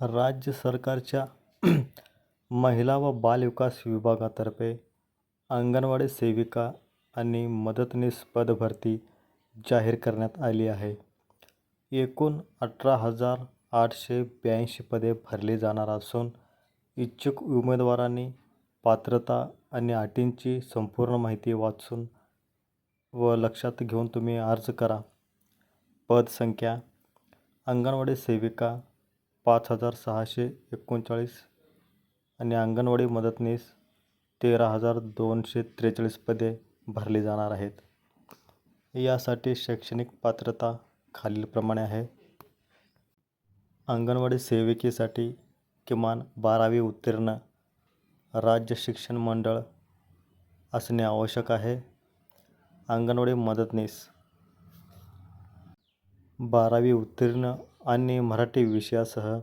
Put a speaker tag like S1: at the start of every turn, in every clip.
S1: राज्य सरकारच्या महिला व बालविकास विभागातर्फे अंगणवाडी सेविका आणि मदतनीस पदभरती जाहीर करण्यात आली आहे. एकूण अठरा हजार आठशे ब्याऐंशी पदे भरली जाणार असून इच्छुक उमेदवारांनी पात्रता आणि अटींची संपूर्ण माहिती वाचून व लक्षात घेऊन तुम्ही अर्ज करा. पद संख्या: अंगणवाडी सेविका पाच हजार सहाशे एकोणचाळीस आणि अंगणवाडी मदतनीस तेरा हजार दोनशे त्रेचाळीस पदे भरली जाणार आहेत. यासाठी शैक्षणिक पात्रता खालीलप्रमाणे आहे. अंगणवाडी सेविकेसाठी किमान बारावी उत्तीर्ण, राज्य शिक्षण मंडळ असणे आवश्यक आहे. अंगणवाडी मदतनीस बारावी उत्तीर्ण आणि मराठी विषयासह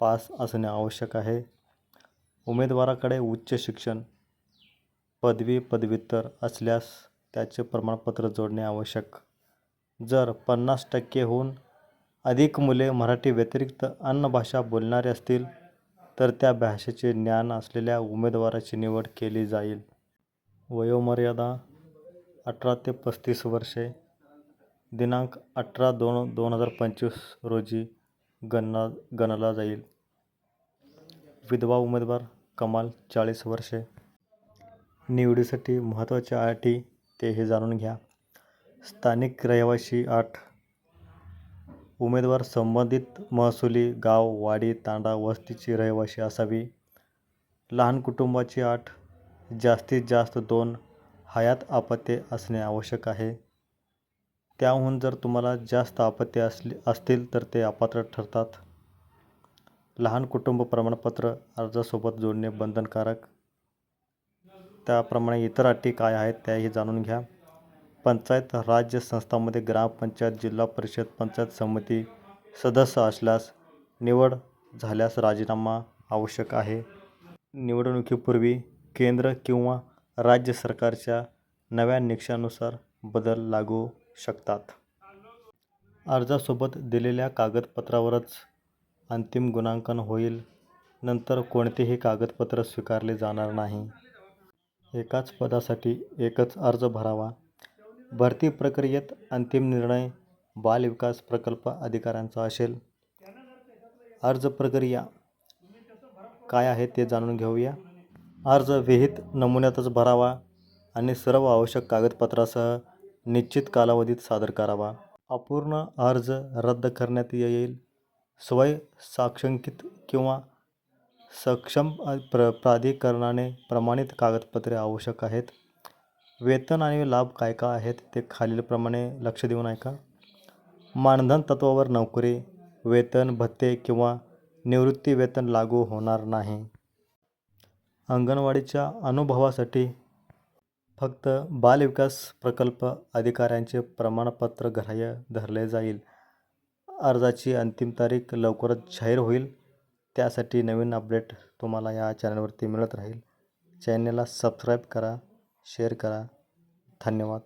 S1: पास असणे आवश्यक आहे. उमेदवाराकडे उच्च शिक्षण, पदवी पदव्युत्तर असल्यास त्याचे प्रमाणपत्र जोडणे आवश्यक. जर पन्नास टक्केहून अधिक मुले मराठी व्यतिरिक्त अन्य भाषा बोलणारी असतील तर त्या भाषेचे ज्ञान असलेल्या उमेदवाराची निवड केली जाईल. वयोमर्यादा अठरा ते पस्तीस वर्षे. दिनांक अठरा दोन दोन हजार पंचवीस रोजी गणना गणला जाईल. विधवा उमेदवार कमाल चाळीस वर्षे. निवडीसाठी महत्त्वाच्या अटी हे जाणून घ्या. स्थानिक रहिवाशी आठ उमेदवार संबंधित महसुली गाव, वाडी, तांडा, वस्तीची रहिवाशी असावी. लहान कुटुंबाची आठ जास्तीत जास्त दोन हयात आपत्ते असणे आवश्यक आहे. त्याहून जर तुम्हाला जास्त अपत्ये असतील तर ते अपात्र ठरतात. लहान कुटुंब प्रमाणपत्र अर्जासोबत जोडणे बंधनकारक. त्याप्रमाणे इतर अटी काय आहेत त्याही जाणून घ्या. पंचायत राज्य संस्थांमध्ये ग्रामपंचायत, जिल्हा परिषद, पंचायत समिती सदस्य असल्यास निवड झाल्यास राजीनामा आवश्यक आहे. निवडणुकीपूर्वी केंद्र किंवा राज्य सरकारच्या नव्या निकषानुसार बदल लागू शकतात. अर्जासोबत दिलेल्या कागदपत्रावरच अंतिम गुणांकन होईल. नंतर कोणतेही कागदपत्र स्वीकारले जाणार नाही. एकाच पदासाठी एकच अर्ज भरावा. भरती प्रक्रियेत अंतिम निर्णय बाल विकास प्रकल्प अधिकाऱ्यांचा असेल. अर्ज प्रक्रिया काय आहे ते जाणून घेऊया. अर्ज विहित नमुन्यातच भरावा आणि सर्व आवश्यक कागदपत्रासह निश्चित कालावधीत सादर करावा. अपूर्ण अर्ज रद्द करण्यात येईल. स्वयंसाक्षंकित किंवा सक्षम प्र प्राधिकरणाने प्रमाणित कागदपत्रे आवश्यक आहेत. वेतन आणि लाभ काय काय आहेत ते खालीलप्रमाणे लक्ष देऊन ऐका. मानधन तत्त्वावर नोकरी. वेतन, भत्ते किंवा निवृत्ती वेतन लागू होणार नाही. अंगणवाडीच्या अनुभवासाठी फक्त बालविकास प्रकल्प अधिकाऱ्यांचे प्रमाणपत्र ग्राह्य धरले जाईल. अर्जाची अंतिम तारीख लवकरच जाहीर होईल. त्यासाठी नवीन अपडेट तुम्हाला या चॅनलवरती मिळत राहील. चॅनलला सबस्क्राईब करा, शेअर करा. धन्यवाद.